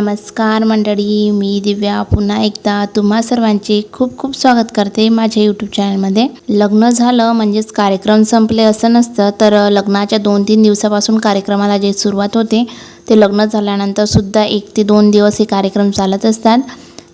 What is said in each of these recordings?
नमस्कार मंडळी मी दिव्या. पुन्हा एकदा तुम्हा सर्वांचे खूप खूप स्वागत करते माझ्या यूट्यूब चॅनलमध्ये लग्न झालं म्हणजेच कार्यक्रम संपले असं नसतं तर लग्नाच्या दोन तीन दिवसापासून कार्यक्रमाला जे सुरुवात होते ते लग्न झाल्यानंतर सुद्धा एक ते दोन दिवस हे कार्यक्रम चालत असतात.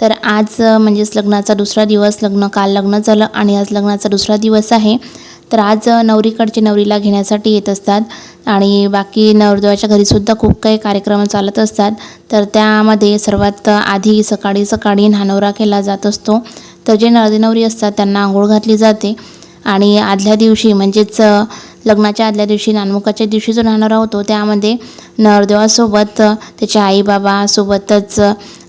तर आज म्हणजेच लग्नाचा दुसरा दिवस लग्न काल लग्न झालं आणि आज लग्नाचा दुसरा दिवस आहे. तर आज नवरीकडचे नवरीला घेण्यासाठी येत असतात. आणि बाकी नवरदेवाच्या घरीसुद्धा खूप काही कार्यक्रम चालत असतात. तर त्यामध्ये सर्वात आधी सकाळी सकाळी नानवरा केला जात असतो. तर जे नवरदेव नवरी असतात त्यांना आंघोळ घातली जाते. आणि आदल्या दिवशी म्हणजेच लग्नाच्या आदल्या दिवशी नानमुखाच्या दिवशी जो नानवरा होतो त्यामध्ये नवरदेवासोबत त्याचे आई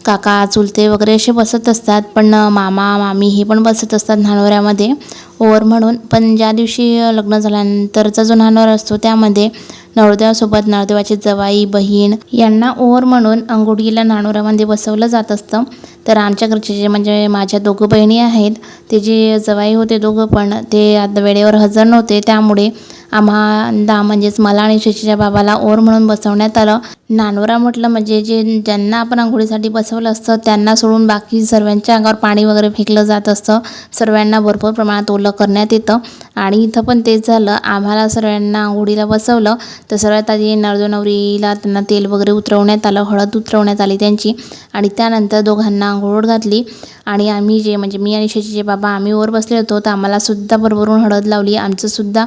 काका चुलते वगैरे असे बसत असतात. पण मामा मामी हे पण बसत असतात नानवऱ्यामध्ये. ओवर म्हणून. पण ज्या दिवशी लग्न झाल्यानंतरचा जो नानवरा असतो त्यामध्ये नवरदेवासोबत नवरदेवाची जवाई बहीण यांना ओवर म्हणून अंघोळीला नानोऱ्यामध्ये बसवलं जात असतं. तर आमच्या घरचे जे म्हणजे माझ्या दोघं बहिणी आहेत ते जे जवाई होते दोघं पण ते आता वेळेवर हजर नव्हते. त्यामुळे आम्हाला म्हणजेच मला आणि शशीच्या बाबाला ओर म्हणून बसवण्यात आलं. नानोरा म्हटलं म्हणजे जे ज्यांना आपण आंघोळीसाठी बसवलं असतं त्यांना सोडून बाकी सर्वांच्या अंगावर पाणी वगैरे फेकलं जात असतं. सर्वांना भरपूर प्रमाणात ओलं करण्यात येतं. आणि इथं पण तेच झालं. आम्हाला सर्वांना आंघोळीला बसवलं. तर सर्वात आधी नवरदेव नवरीला त्यांना तेल वगैरे उतरवण्यात आलं हळद उतरवण्यात आली त्यांची. आणि त्यानंतर दोघांना आंघोळ घातली. आणि आम्ही जे म्हणजे मी आणि शशीचे बाबा आम्ही वर बसले होतो. तर आम्हालासुद्धा भरभरून हळद लावली. आमचंसुद्धा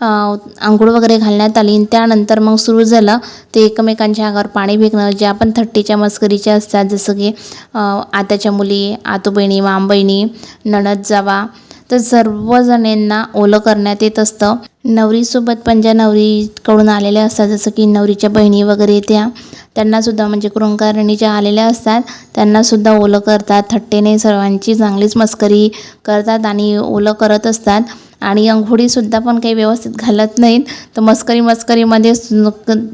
आंघोळ वगैरे घालण्यात आली. आणि त्यानंतर मग सुरू झालं ते एकमेकांच्या अंगावर पाणी फेकणं ज्या पण थट्टीच्या मस्करीच्या असतात जसं की आताच्या आत्याच्या मुली आतू बहिणी माम बहिणी नणद जावा तर सर्वजणींना ओलं करण्यात येत असतं. नवरीसोबत पण ज्या नवरीकडून आलेल्या असतात जसं की नवरीच्या बहिणी वगैरे त्या त्यांनासुद्धा म्हणजे कुरंकारणी ज्या आलेल्या असतात त्यांनासुद्धा ओलं करतात. थट्टेने सर्वांची चांगलीच मस्करी करतात आणि ओलं करत असतात. आणि अंघोळीसुद्धा पण काही व्यवस्थित घालत नाहीत. तर मस्करी मस्करीमध्ये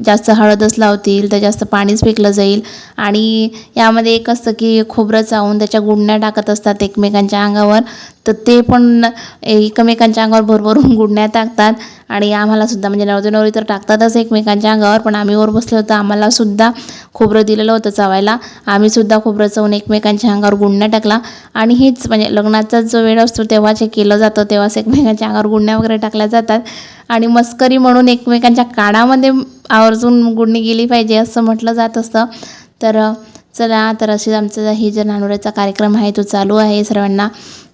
जास्त हळदच लावतील तर जास्त पाणीच फेकलं जाईल. आणि यामध्ये एक असतं की खोबरं चावून त्याच्या गुडण्या टाकत असतात एकमेकांच्या अंगावर. तर ते पण एकमेकांच्या अंगावर भरभरून गुडण्या टाकतात. आणि आम्हालासुद्धा म्हणजे नवरी नवरी तर टाकतातच एकमेकांच्या अंगावर पण आम्ही वर बसलो होतो. आम्हालासुद्धा खोबरं दिलेलं होतं चावायला. आम्हीसुद्धा खोबरं चावून एकमेकांच्या अंगावर गुडण्या टाकला. आणि हेच म्हणजे लग्नाचा जो वेळ असतो तेव्हाच हे केलं जातं तेव्हाच एकमेकांच्या अंगावर गुडण्या वगैरे टाकल्या जातात. आणि मस्करी म्हणून एकमेकांच्या कानामध्ये आवर्जून गुडणी गेली पाहिजे असं म्हटलं जात असतं. तर चला तर असेच आमचा हे जे नानोऱ्याचा कार्यक्रम आहे तो चालू आहे सर्वांना.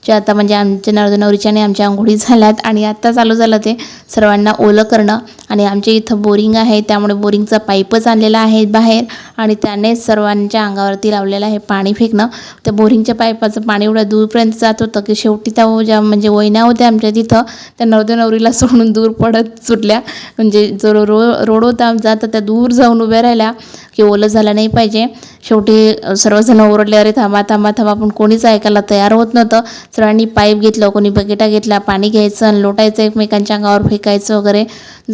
जे आता म्हणजे आमच्या नवरदेव नवरीच्या आणि आमच्या आंघोळी झाल्यात आणि आत्ता चालू झालं ते सर्वांना ओलं करणं. आणि आमच्या इथं बोरिंग आहे त्यामुळे बोरिंगचा पाईपच आणलेला आहे बाहेर आणि त्याने सर्वांच्या अंगावरती लावलेलं आहे पाणी फेकणं. त्या बोरिंगच्या पाईपाचं पाणी एवढं दूरपर्यंत जात होतं की शेवटी त्या ज्या म्हणजे वहिन्या होत्या आमच्या तिथं त्या नवरदेव नवरीला सोडून दूर पडत सुटल्या. म्हणजे जो रो रोड होता आमचा तर त्या दूर जाऊन उभ्या राहिल्या की ओलं झालं नाही पाहिजे. शेवटी सर्वजण ओरडले अरे थांबा थांबा थांबा पण कोणीच ऐकायला तयार होत नव्हतं. सर्वांनी पाईप घेतलं कोणी बकेटा घेतला पाणी घ्यायचं आणि लोटायचं एकमेकांच्या अंगावर फेकायचं वगैरे.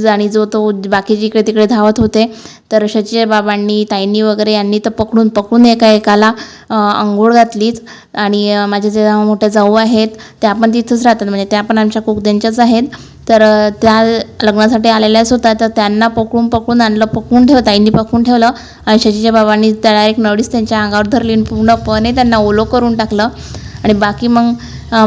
आणि जो तो बाकीचे इकडे तिकडे धावत होते तर शशीच्या बाबांनी ताईंनी वगैरे यांनी तर पकडून पकडून एका एकाला अंघोळ आंघोळ घातलीच. आणि माझ्या जे मोठ्या जाऊ आहेत त्या पण तिथंच राहतात. म्हणजे त्या पण आमच्या कुकद्यांच्याच आहेत. तर त्या लग्नासाठी आलेल्याच होत्या. तर त्यांना पकडून पकडून आणलं पकडून ठेव ताईंनी पकडून ठेवलं. आणि शशीच्या बाबांनी त्या एक नवडीच त्यांच्या अंगावर धरली आणि पूर्णपणे त्यांना ओलं करून टाकलं. आणि बाकी मग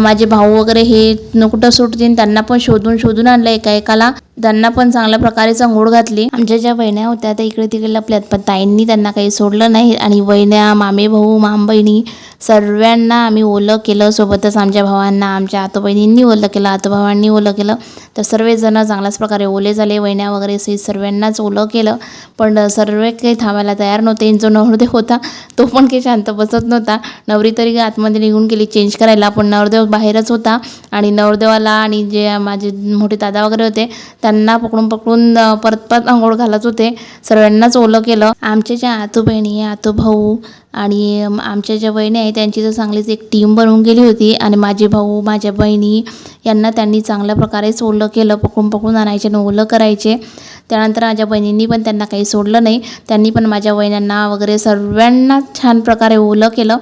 माझे भाऊ वगैरे हे न कुठं सुटतील त्यांना पण शोधून शोधून आणलं एका एकाला. त्यांना पण चांगल्या प्रकारे अंघोळ घातली. आमच्या ज्या वहिन्या होत्या त्या इकडे तिकडे लपल्यात पण ताईंनी त्यांना काही सोडलं नाही. आणि वहिन्या मामे भाऊ माम बहिणी सर्वांना आम्ही ओलं केलं. सोबतच आमच्या भावांना आमच्या आतो बहिणींनी ओलं केलं आतोभावांनी ओलं केलं. तर सर्वजण चांगल्याच प्रकारे ओले झाले. वहिन्या वगैरे सहित सर्वांनाच ओलं केलं. पण सर्व काही थांबायला तयार नव्हते. जो नवरदेव होता तो पण काही शांत बसत नव्हता. नवरी तरी आतमध्ये निघून गेली चेंज करायला. पण नवरदेव बाहेरच होता. आणि नवरदेवाला आणि जे माझे मोठे दादा वगैरे होते त्यांना पकडून पकडून परत परत आंघोळ घालत होते. सर्वांनाच ओलं केलं. आमच्या ज्या आतू बहिणी आतू भाऊ आणि आमच्या ज्या बहिणी आहे त्यांची तर चांगलीच एक टीम बनवून गेली होती. आणि माझे भाऊ माझ्या बहिणी यांना त्यांनी चांगल्या प्रकारेच ओलं केलं पकडून पकडून आणायचे आणि ओलं करायचे. त्यानंतर माझ्या बहिणींनी पण त्यांना काही सोडलं नाही. त्यांनी पण माझ्या वहिन्यांना वगैरे सर्वांना छान प्रकारे ओलं केलं.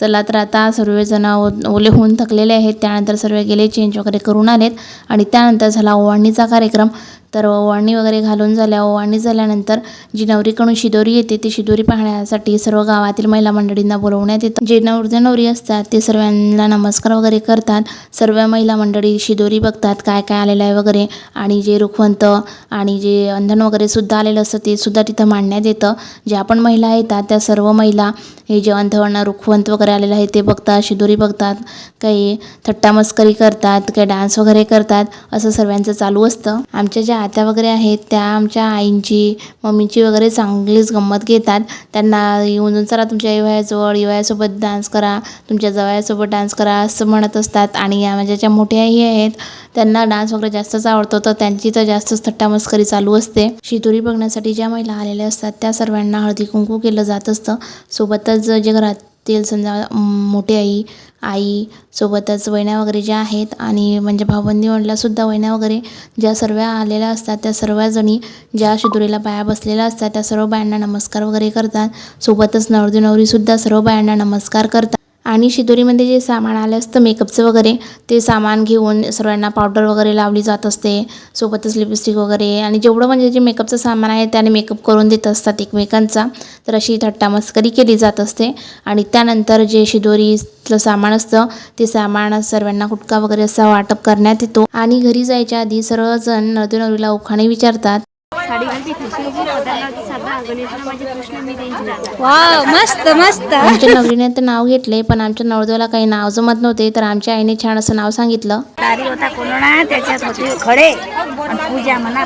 चला तर आता सर्वजण ओ- ओले होऊन थकलेले आहेत. त्यानंतर सर्व गेले चेंज वगैरे करून आलेत. आणि त्यानंतर झाला ओवाळणीचा कार्यक्रम. तर ओवाळणी वगैरे घालून झाल्या. ओवाळणी झाल्यानंतर जी नवरीकडून शिदोरी येते ती शिदोरी पाहण्यासाठी सर्व गावातील महिला मंडळींना बोलवण्यात येतं. जे नवरदेव नवरी असतात ते सर्वांना नमस्कार वगैरे करतात. सर्व महिला मंडळी शिदोरी बघतात काय काय आलेलं आहे वगैरे. आणि जे रुखवंत आणि जे अंधन वगैरे सुद्धा आलेलं असतं ते सुद्धा तिथं मांडण्यात येतं. ज्या पण महिला येतात त्या सर्व महिला हे जे अंधवण रुखवंत वगैरे आलेलं आहे ते बघतात शिदोरी बघतात. काही थट्टा मस्करी करतात काही डान्स वगैरे करतात. असं सर्वांचं चालू असतं. आमच्या ज्या आत्या वगैरे आहेत त्या आमच्या आईंची मम्मीची वगैरे चांगलीच गंमत घेतात. त्यांना येऊन चला तुमच्या येवयाजवळ येवयासोबत डान्स करा तुमच्या जवयासोबत डान्स करा असं म्हणत असतात. आणि या माझ्या ज्या मोठ्याही आहेत त्यांना डान्स वगैरे जास्तच आवडतो. तर त्यांची तर जास्तच थट्टा मस्करी चालू असते. शितुरी बघण्यासाठी ज्या महिला आलेल्या असतात त्या सर्वांना हळदी कुंकू केलं जात असतं. सोबतच जे घरात घरातील समजा मोठी आई आई सोबतच वहिन्या वगैरे ज्या आहेत आणि म्हणजे भावबंदी म्हटल्यासुद्धा वहिन्या वगैरे ज्या सर्व आलेल्या असतात त्या सर्वजणी ज्या शिदुरीला बाया बसलेल्या असतात त्या सर्व बायांना नमस्कार वगैरे करतात. सोबतच नवरदेव नवरीसुद्धा सर्व बायांना नमस्कार करतात. आणि शिदोरीमध्ये जे सामान आलं असतं मेकअपचं वगैरे ते सामान घेऊन सर्वांना पावडर वगैरे लावली जात असते सोबतच लिपस्टिक वगैरे. आणि जेवढं म्हणजे जे मेकअपचं सामान आहे त्याने मेकअप करून देत असतात एकमेकांचा. तर अशी थट्टा मस्करी केली जात असते. आणि त्यानंतर जे शिदोरीचं सामान असतं ते सामान सर्वांना कुटका वगैरे असा वाटप करण्यात येतो. आणि घरी जायच्या आधी सर्वजण नवरदेव नवरीला उखाणे विचारतात मस्त मस्त. आमच्या नवरीने तर नाव घेतले पण आमच्या नवरदेवाला काही नाव जमत नव्हते तर आमच्या आईने छान असं नाव सांगितलं. तारी होता कोरोना त्याच्यात होते खडे. आणि पूजा म्हणा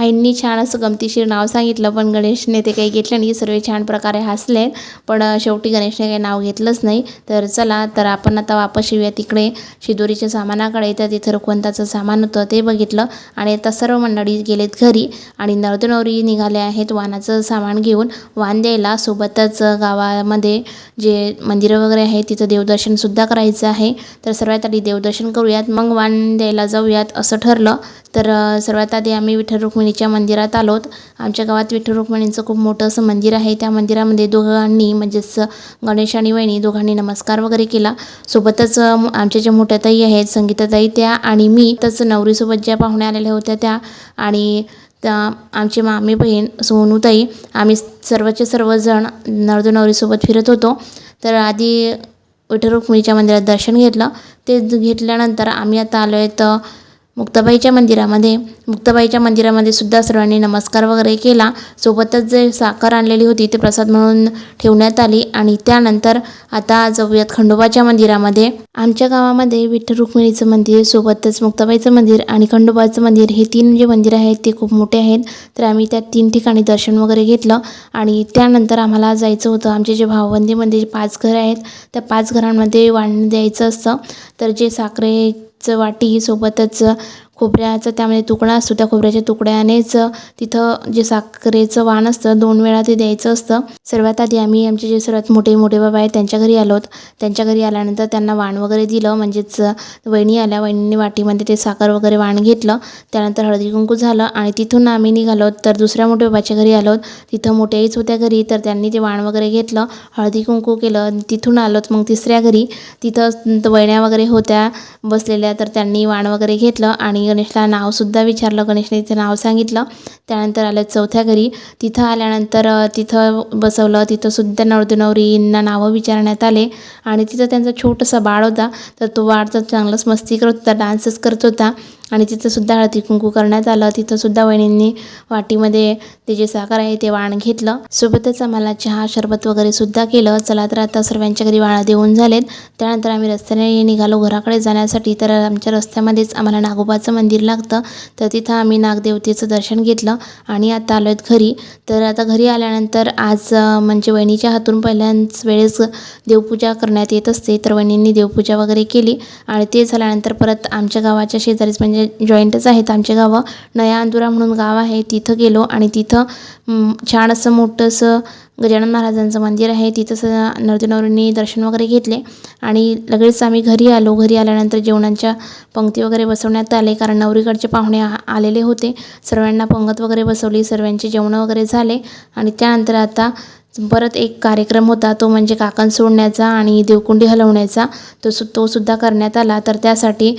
आईंनी छान असं गमतीशीर नाव सांगितलं पण गणेशने ते काही घेतलं नाही. सर्व छान प्रकारे हसले पण शेवटी गणेशने काही नाव घेतलंच नाही. तर चला तर आपण आता वापस येऊया तिकडे. शिदोरीच्या सामानाकडे. तर तिथं रुखवंताचं सामान होतं ते बघितलं. आणि आता सर्व मंडळी गेलेत घरी आणि नवरदेव नवरी निघाले आहेत वानाचं सामान घेऊन. वाण द्यायला सोबतच गावामध्ये जे मंदिरं वगैरे आहेत तिथं देवदर्शनसुद्धा करायचं आहे. तर सर्वात आधी देवदर्शन करूयात मग वाण द्यायला जाऊयात असं ठरलं. तर सर्वात आधी आम्ही विठ्ठल रुक्मिणीच्या मंदिरात आलोत. आमच्या गावात विठ्ठल रुक्मिणीचं खूप मोठं असं मंदिर आहे. त्या मंदिरामध्ये दोघांनी म्हणजेच गणेश आणि वहिनी दोघांनी नमस्कार वगैरे केला. सोबतच आमच्या ज्या मोठ्या ताई आहेत संगीताताई त्या आणि मी तच नवरीसोबत ज्या पाहुण्या आलेल्या होत्या त्या आणि त्या आमची मामी बहीण सोनूताई. आम्ही सर्वचे सर्वजण नवरदेव नवरीसोबत फिरत होतो. तर आधी विठ्ठल रुक्मिणीच्या मंदिरात दर्शन घेतलं. ते घेतल्यानंतर आम्ही आता आलो आहे तर मुक्ताबाईच्या मंदिरामध्ये मुक्ताबाईच्या मंदिरामध्ये सुद्धा सर्वांनी नमस्कार वगैरे केला. सोबतच जे साखर आणलेली होती ते प्रसाद म्हणून ठेवण्यात आली आणि त्यानंतर आता जाऊयात खंडोबाच्या मंदिरामध्ये. आमच्या गावामध्ये विठ्ठल रुक्मिणीचं मंदिर सोबतच मुक्ताबाईचं मंदिर आणि खंडोबाचं मंदिर हे तीन जे मंदिर आहेत ते खूप मोठे आहेत. तर आम्ही त्या तीन ठिकाणी दर्शन वगैरे घेतलं आणि त्यानंतर आम्हाला जायचं होतं. आमचे जे भावबंदीमध्ये जे पाच घरं आहेत त्या पाच घरांमध्ये वाण द्यायचं असतं. तर जे साखरे वाटी सोबतच खोबऱ्याचं त्यामध्ये तुकडा असतो. त्या खोबऱ्याच्या तुकड्यानेच तिथं जे साखरेचं वाण असतं दोन वेळा ते द्यायचं असतं. सर्वात आधी आम्ही आमचे जे सर्वात मोठे मोठे बाबा आहेत त्यांच्या घरी आलोत त्यांच्या घरी आल्यानंतर त्यांना वाण वगैरे दिलं. म्हणजेच वहिनी आल्या. वहिनीने वाटीमध्ये ते साखर वगैरे वाण घेतलं. त्यानंतर हळदी कुंकू झालं आणि तिथून आम्ही निघालो. तर दुसऱ्या मोठ्या बाबाच्या घरी आलोत तिथं मोठ्या आईच होत्या घरी. तर त्यांनी ते वाण वगैरे घेतलं. हळदी कुंकू केलं. तिथून आलोत मग तिसऱ्या घरी. तिथं त- वगैरे होत्या बसलेल्या. तर त्यांनी वाण वगैरे घेतलं आणि गणेशला नावसुद्धा विचारलं. गणेशने तिथे नाव सांगितलं. त्यानंतर आलं चौथ्या घरी. तिथं आल्यानंतर तिथं बसवलं. तिथंसुद्धा नवरदेव नवरींना नावं विचारण्यात आले. आणि तिथं त्यांचा छोटंसं बाळ होता. तर तो बाळ तर चांगलंच मस्ती करत होता. डान्सच करत होता. आणि तिथंसुद्धा हळदी कुंकू करण्यात आलं. तिथंसुद्धा वहिनींनी वाटीमध्ये ते जे साखर आहे ते वाण घेतलं. सोबतच आम्हाला चहा शरबत वगैरे सुद्धा केलं. चला तर आता सर्वांच्या घरी वाळा देऊन झालेत. त्यानंतर आम्ही रस्त्याने निघालो घराकडे जाण्यासाठी. तर आमच्या रस्त्यामध्येच आम्हाला नागोबाचं मंदिर लागतं. तर तिथं आम्ही नागदेवतेचं दर्शन घेतलं आणि आता आलो आहेत घरी. तर आता घरी आल्यानंतर आज म्हणजे वहिनीच्या हातून पहिल्याच वेळेस देवपूजा करण्यात येत असते. तर वहिनींनी देवपूजा वगैरे केली आणि ते झाल्यानंतर परत आमच्या गावाच्या शेजारीच म्हणजे म्हणजे जॉईंटच आहेत आमचे गावं. नया अंदुरा म्हणून गाव आहे तिथं गेलो आणि तिथं छान असं मोठं असं गजानन महाराजांचं मंदिर आहे. तिथं स नवरींनी दर्शन वगैरे घेतले आणि लगेच आम्ही घरी आलो. घरी आल्यानंतर जेवणाच्या पंक्ती वगैरे बसवण्यात आले कारण नवरीकडचे पाहुणे आ- आलेले होते. सर्वांना पंगत वगैरे बसवली. सर्वांचे जेवणं वगैरे झाले आणि त्यानंतर आता परत एक कार्यक्रम होता तो म्हणजे काकण सोडण्याचा आणि देवकुंडी हलवण्याचा. तो सु तो सुद्धा करण्यात आला. तर त्यासाठी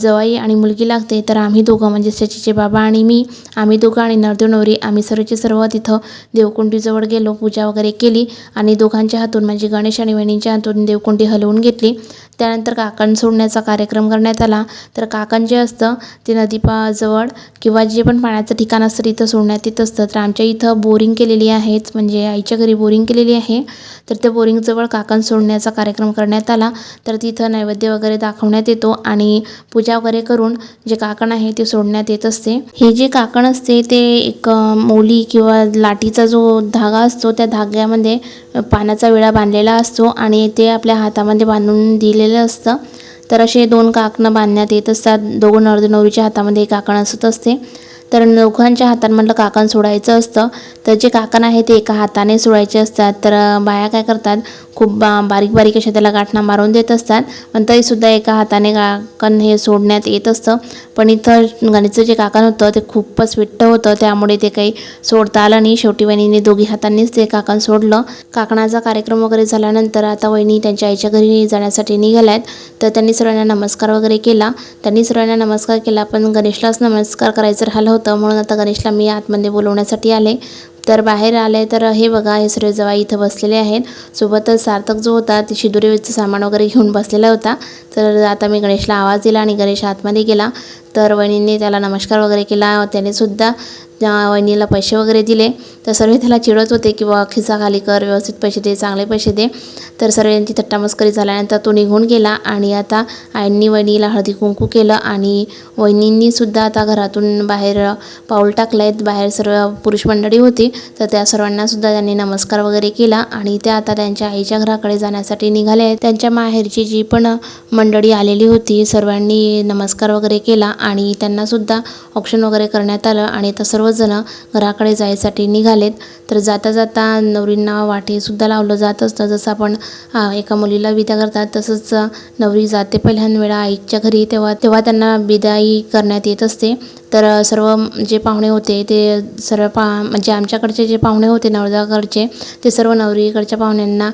जवाई आणि मुलगी लागते. तर आम्ही दोघं म्हणजे शचीचे बाबा आणि मी आम्ही दोघं आणि नवरदेव नवरी आम्ही सर्वचे सर्व तिथं देवकुंडीजवळ गेलो पूजा वगैरे केली आणि दोघांच्या हातून म्हणजे गणेश आणि वहिनींच्या हातून देवकुंडी हलवून घेतली. त्यानंतर काकण सोडण्याचा कार्यक्रम करण्यात आला. तर काकण जे असतं ते नदीपाजवळ जवळ किंवा जे पण पाण्याचं ठिकाण असतं तिथं सोडण्यात येत असतं. तर आमच्या इथं बोरिंग केलेली आहेच. म्हणजे आईच्या घरी बोरिंग केलेली आहे. तर त्या बोरिंगजवळ काकण सोडण्याचा कार्यक्रम करण्यात आला. तर तिथं नैवेद्य वगैरे दाखवण्यात येतो आणि पूजा वगैरे करून जे काकण आहे ते सोडण्यात येत असते. हे जे काकण असते ते एक मोली किंवा लाठीचा जो धागा असतो त्या धाग्यामध्ये पानाचा विळा बांधलेला असतो आणि ते आपल्या हातामध्ये बांधून दिलेलं असतं. तर असे दोन काकणं बांधण्यात येत असतात. दोघं नवरदेव नवरीच्या हातामध्ये एक काकण असत असते. तर लोकांच्या हातात म्हटलं काकण सोडायचं असतं. तर जे काकण आहे ते एका हाताने सोडायचे असतात. तर बाया काय करतात खूप बा बारीक बारीक अशा त्याला गाठणा मारून देत असतात. पण तरीसुद्धा एका हाताने काकण हे सोडण्यात येत असतं. पण इथं गणेशचं जे काकण होतं ते खूपच विट्ट होतं. त्यामुळे ते काही सोडता आलं नाही. शेवटी वहिनीने दोघी हातांनीच ते काकण सोडलं. काकणाचा कार्यक्रम वगैरे झाल्यानंतर आता वहिनी त्यांच्या आईच्या घरी जाण्यासाठी निघाल्यात. तर त्यांनी सर्वांना नमस्कार वगैरे केला. त्यांनी सर्वांना नमस्कार केला. पण गणेशलाच नमस्कार करायचं राहिलं होतं. म्हणून आता गणेशला मी आतमध्ये बोलवण्यासाठी आले. तर बाहेर आले तर हे बघा हे सर्व इथं बसलेले आहेत. सोबतच सार्थक जो होता ते शिदुरीचं सामान वगैरे घेऊन बसलेला होता. तर आता मी गणेशला आवाज दिला आणि गणेश आतमध्ये गेला. तर वहिनींनी त्याला नमस्कार वगैरे केला. त्याने सुद्धा त्या वहिनीला पैसे वगैरे दिले. तर सर्व त्याला चिडत होते की बा खिसा खाली कर व्यवस्थित पैसे दे चांगले पैसे दे. तर सर्वांची थट्टामस्करी झाल्यानंतर तो निघून गेला आणि आता आईंनी वहिनीला हळदी कुंकू केलं आणि वहिनींनीसुद्धा आता घरातून बाहेर पाऊल टाकलं आहेत बाहेर सर्व पुरुष मंडळी होती. तर त्या सर्वांनासुद्धा त्यांनी नमस्कार वगैरे केला आणि त्या आता त्यांच्या आईच्या घराकडे जाण्यासाठी निघाले आहेत त्यांच्या माहेरची जी पण मंडळी आलेली होती सर्वांनी नमस्कार वगैरे केला आणि त्यांनासुद्धा ऑप्शन वगैरे करण्यात आलं आणि आता सर्वजण घराकडे जायसाठी निघालेत. तर जाता जाता नवरींना वाटेसुद्धा लावलं जात असतं जसं आपण एका मुलीला विदा करतात तसंच नवरी जाते पहिल्यान वेळा आईच्या घरी. तेव्हा तेव्हा त्यांना विदाई करण्यात येत असते. तर सर्व जे पाहुणे होते ते सर्व पा म्हणजे आमच्याकडचे जे पाहुणे होते नवरदेवाकडचे ते सर्व नवरीकडच्या पाहुण्यांना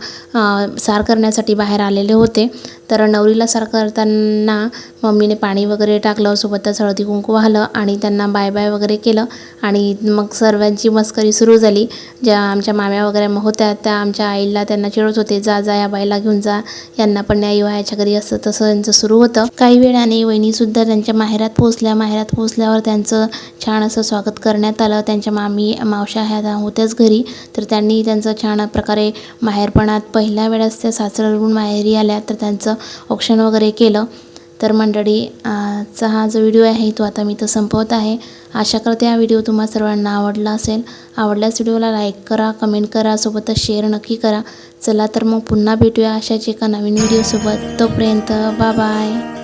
सार करण्यासाठी बाहेर आलेले होते. तर नवरीला सार करताना मम्मीने पाणी वगैरे टाकलं सोबतच हळदी कुंकू वाहलं आणि त्यांना बाय बाय वगैरे केलं आणि मग सर्वांची मस्करी सुरू झाली. ज्या आमच्या माम्या वगैरे मग होत्या त्या आमच्या आईला त्यांना चिडत होते जा जा या बाईला घेऊन जा यांना पण न्याय व्हायच्या घरी असं तसं यांचं सुरू होतं. काही वेळाने वहिनीसुद्धा त्यांच्या माहेरात पोहोचल्या माहेरात पोहोचल्यावर त्यांचं छान असं स्वागत करण्यात आलं. त्यांच्या मामी मावशा ह्या होत्याच घरी. तर त्यांनी त्यांचं छान प्रकारे माहेरपणात पहिल्या वेळेस त्या सासरवरून माहेरी आल्या तर त्यांचं औक्षण वगैरे केलं. तर मंडळी आजचा हा जो व्हिडिओ आहे तो आता मी तो संपवत आहे. आशा करते हा व्हिडिओ तुम्हाला सर्वांना आवडला असेल. आवडल्यास व्हिडिओला लाईक करा कमेंट करा सोबतच शेअर नक्की करा. चला तर मग पुन्हा भेटूया अशाच एका नवीन व्हिडिओसोबत. तोपर्यंत बाय बाय.